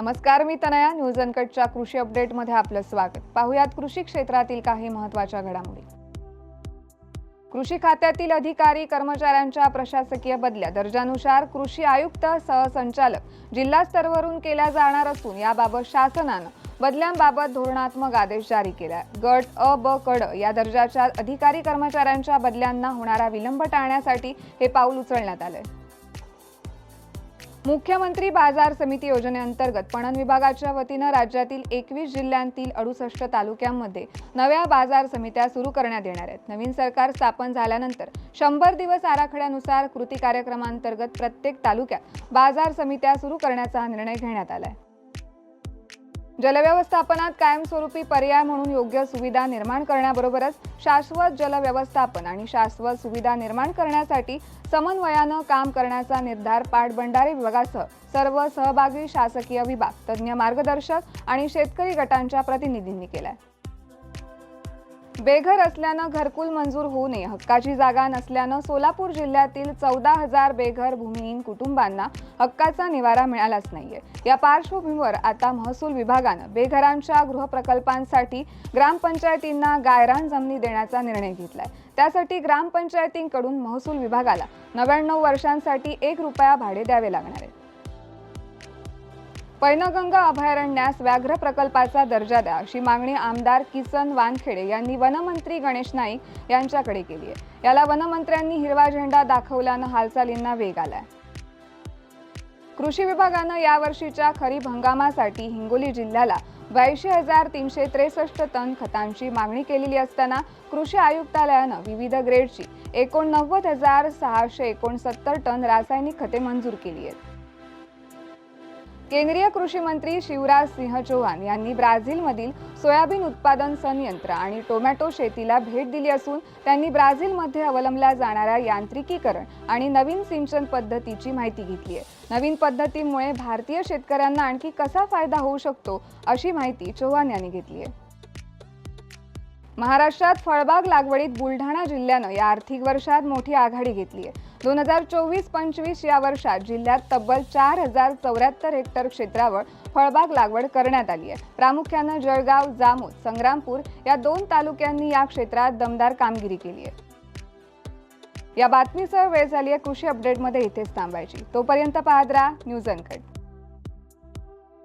नमस्कार मी तनया. न्यूज अनकटच्या कृषी अपडेटमध्ये आपलं स्वागत. पाहुयात कृषी क्षेत्रातील काही महत्त्वाच्या घडामोडी. कृषी खात्यातील अधिकारी कर्मचाऱ्यांच्या प्रशासकीय बदल्या. दर्जानुसार कृषी आयुक्त सहसंचालक जिल्हा स्तरावरून केल्या जाणार असून याबाबत शासनानं बदल्यांबाबत धोरणात्मक आदेश जारी केला गट अ ब कड या दर्जाच्या अधिकारी कर्मचाऱ्यांच्या बदल्यांना होणारा विलंब टाळण्यासाठी हे पाऊल उचलण्यात आलंय. मुख्यमंत्री बाजार समिती योजनेअंतर्गत पणन विभागाच्या वतीनं राज्यातील एकवीस जिल्ह्यांतील अडुसष्ट तालुक्यांमध्ये नव्या बाजार समित्या सुरू करण्यात येणार आहेत. नवीन सरकार स्थापन झाल्यानंतर शंभर दिवस आराखड्यानुसार कृती कार्यक्रमांतर्गत प्रत्येक तालुक्यात बाजार समित्या सुरू करण्याचा निर्णय घेण्यात आला आहे जलव्यवस्थापनात कायमस्वरूपी पर्याय म्हणून योग्य सुविधा निर्माण करण्याबरोबरच शाश्वत जलव्यवस्थापन आणि शाश्वत सुविधा निर्माण करण्यासाठी समन्वयानं काम करण्याचा निर्धार पाटबंधारे विभागासह सर्व सहभागी शासकीय विभाग तज्ज्ञ मार्गदर्शक आणि शेतकरी गटांच्या प्रतिनिधींनी केलाय. बेघर असल्यानं घरकुल मंजूर होऊ नये. हक्काची जागा नसल्यानं सोलापूर जिल्ह्यातील चौदा हजार बेघर भूमिहीन कुटुंबांना हक्काचा निवारा मिळालाच नाहीये. या पार्श्वभूमीवर आता महसूल विभागानं बेघरांच्या गृहप्रकल्पांसाठी ग्रामपंचायतींना गायरान जमिनी देण्याचा निर्णय घेतलाय. त्यासाठी ग्रामपंचायतींकडून महसूल विभागाला नव्याण्णव वर्षांसाठी एक रुपया भाडे द्यावे लागणार आहे. पैनगंगा अभयारण्यास व्याघ्र प्रकल्पाचा दर्जा द्या अशी मागणी आमदार किसन वानखेडे यांनी वनमंत्री गणेश नाईक यांच्याकडे केली आहे. याला वनमंत्र्यांनी हिरवा झेंडा दाखवल्यानं हालचालींना वेग आलाय. कृषी विभागानं यावर्षीच्या खरीप हंगामासाठी हिंगोली जिल्ह्याला ब्याऐंशी हजार तीनशे त्रेसष्ट टन खतांची मागणी केलेली असताना कृषी आयुक्तालयानं विविध ग्रेडची एकोणनव्वद हजार सहाशे एकोणसत्तर टन रासायनिक खते मंजूर केली आहेत. केंद्रीय कृषी मंत्री शिवराज सिंह चौहान यांनी ब्राझीलमधील सोयाबीन उत्पादन संयंत्र आणि टोमॅटो शेतीला भेट दिली असून त्यांनी ब्राझीलमध्ये अवलंबल्या जाणाऱ्या यांत्रिकीकरण आणि नवीन सिंचन पद्धतीची माहिती घेतली आहे. नवीन पद्धतीमुळे भारतीय शेतकऱ्यांना आणखी कसा फायदा होऊ शकतो अशी माहिती चौहान यांनी घेतली आहे. महाराष्ट्रात फळबाग लागवडीत बुलढाणा जिल्ह्यानं या आर्थिक वर्षात मोठी आघाडी घेतली आहे. दोन हजार चोवीस पंचवीस या वर्षात जिल्ह्यात तब्बल चार हजार चौऱ्याहत्तर हेक्टर क्षेत्रावर फळबाग लागवड करण्यात आली आहे. प्रामुख्यानं जळगाव जामोद संग्रामपूर या दोन तालुक्यांनी या क्षेत्रात दमदार कामगिरी केली आहे. या बातमीसह वेळ झाली आहे. कृषी अपडेटमध्ये इथेच थांबायची. तोपर्यंत पाहत राहा न्यूज अनकट.